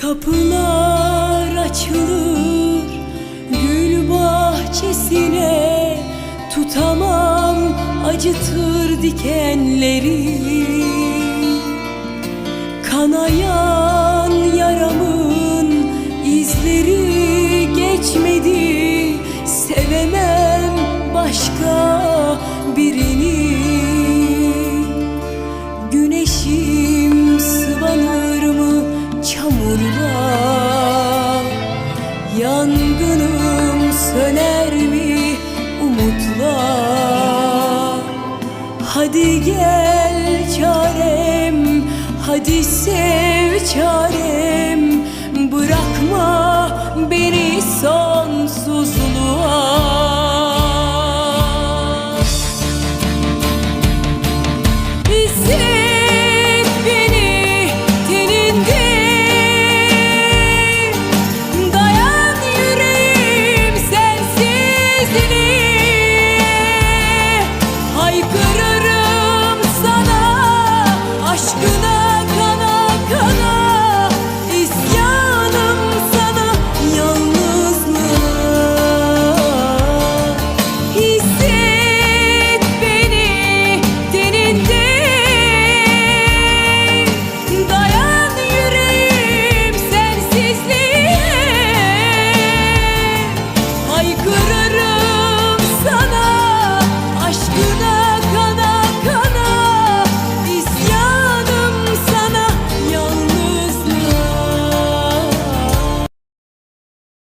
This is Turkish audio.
Kapılar açılır. Gül bahçesine Tutamam acıtır dikenleri. Kanayan yaramın izleri geçmedi. Sevemem başka birini. Güneşim sıvanır çamurla Yangınım söner mi umutla Hadi gel çarem Hadi sev